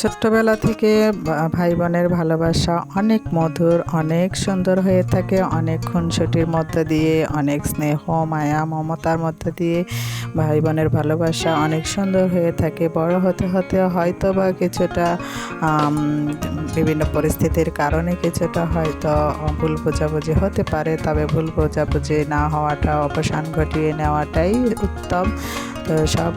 ছোট্টবেলা থেকে ভাই বোনের ভালোবাসা অনেক মধুর, অনেক সুন্দর হয়ে থাকে, অনেক খুনসুটির মধ্যে দিয়ে, অনেক স্নেহ, মায়া, মমতার মধ্যে দিয়ে ভাই বোনের ভালোবাসা অনেক সুন্দর হয়ে থাকে। বড় হতে হতে হয়তো বা কিছুটা বিভিন্ন পরিস্থিতির কারণে কিছুটা হয়তো ভুল বোঝাবুঝি হতে পারে, তবে ভুল বোঝাবুঝি না হওয়াটা অবসান ঘটিয়ে নেওয়াটাই উত্তম। সব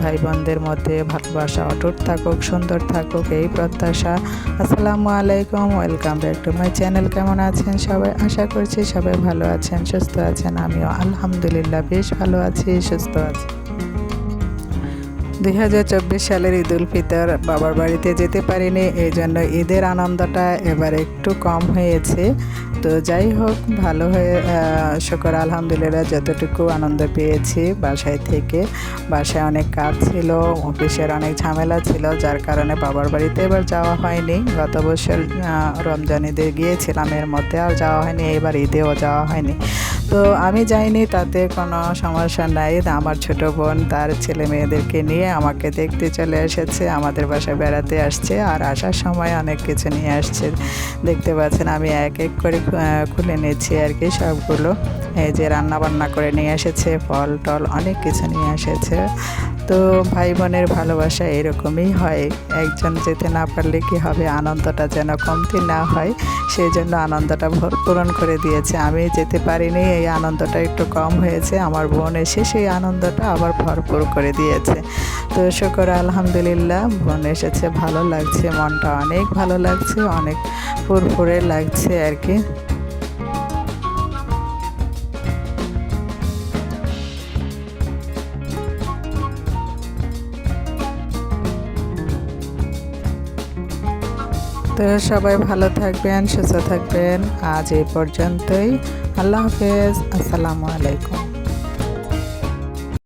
ভাই বোনদের মধ্যে ভালোবাসা, অটুট থাকুক, সুন্দর থাকুক, এই প্রত্যাশা। আসসালামু আলাইকুম, welcome back to my channel. কেমন আছেন সবাই? আশা করছি সবাই ভালো আছেন, সুস্থ আছেন। আমিও আলহামদুলিল্লাহ বেশ ভালো আছি, সুস্থ আছি। দুই হাজার চব্বিশ সালের ঈদ উল ফিতর। বাবার বাড়িতে যেতে পারিনি এই জন্য ঈদের আনন্দটা এবার একটু কম হয়েছে। তো যাই হোক, ভালো হয়ে শুকর আলহামদুলিল্লাহ, যতটুকু আনন্দ পেয়েছি বাসায় থেকে। বাসায় অনেক কাজ ছিল, অফিসের অনেক ঝামেলা ছিল, যার কারণে বাবার বাড়িতে এবার যাওয়া হয়নি। গত বছর রমজান ঈদে গিয়েছিলাম, এর মধ্যে আর যাওয়া হয়নি, এবার ঈদেও যাওয়া হয়নি। তো আমি যাইনি, তাতে কোনো সমস্যা নাই। আমার ছোট বোন তার ছেলে মেয়েদেরকে নিয়ে আমাকে দেখতে চলে এসেছে, আমাদের বাসায় বেড়াতে আসছে আর আসার সময় অনেক কিছু নিয়ে আসছে। দেখতে পাচ্ছেন আমি এক এক করে খুলে নিচ্ছি আর কি সবগুলো। এই যে রান্না বান্না করে নিয়ে এসেছে, ফল টল অনেক কিছু নিয়ে এসেছে। তো ভাই বোনের ভালোবাসা এরকমই হয়। একজন যেতে না পারলে কি হবে, আনন্দটা যেন কমতি না হয় সেই জন্য আনন্দটা পূরণ করে দিয়েছে। আমি যেতে পারিনি, এই আনন্দটা একটু কম হয়েছে। আমার বোন এসে সেই আনন্দটা আবার ভরপুর করে দিয়েছে। তো শুকর আলহামদুলিল্লাহ, বোন এসেছে, ভালো লাগছে, মনটা অনেক ভালো লাগছে, অনেক ফুরফুরে লাগছে আর কি। তো সবাই ভালো থাকবেন সুস্থ থাকবেন। আজ এই পর্যন্তই। আল্লাহ হাফেজ। আসসালামু আলাইকুম।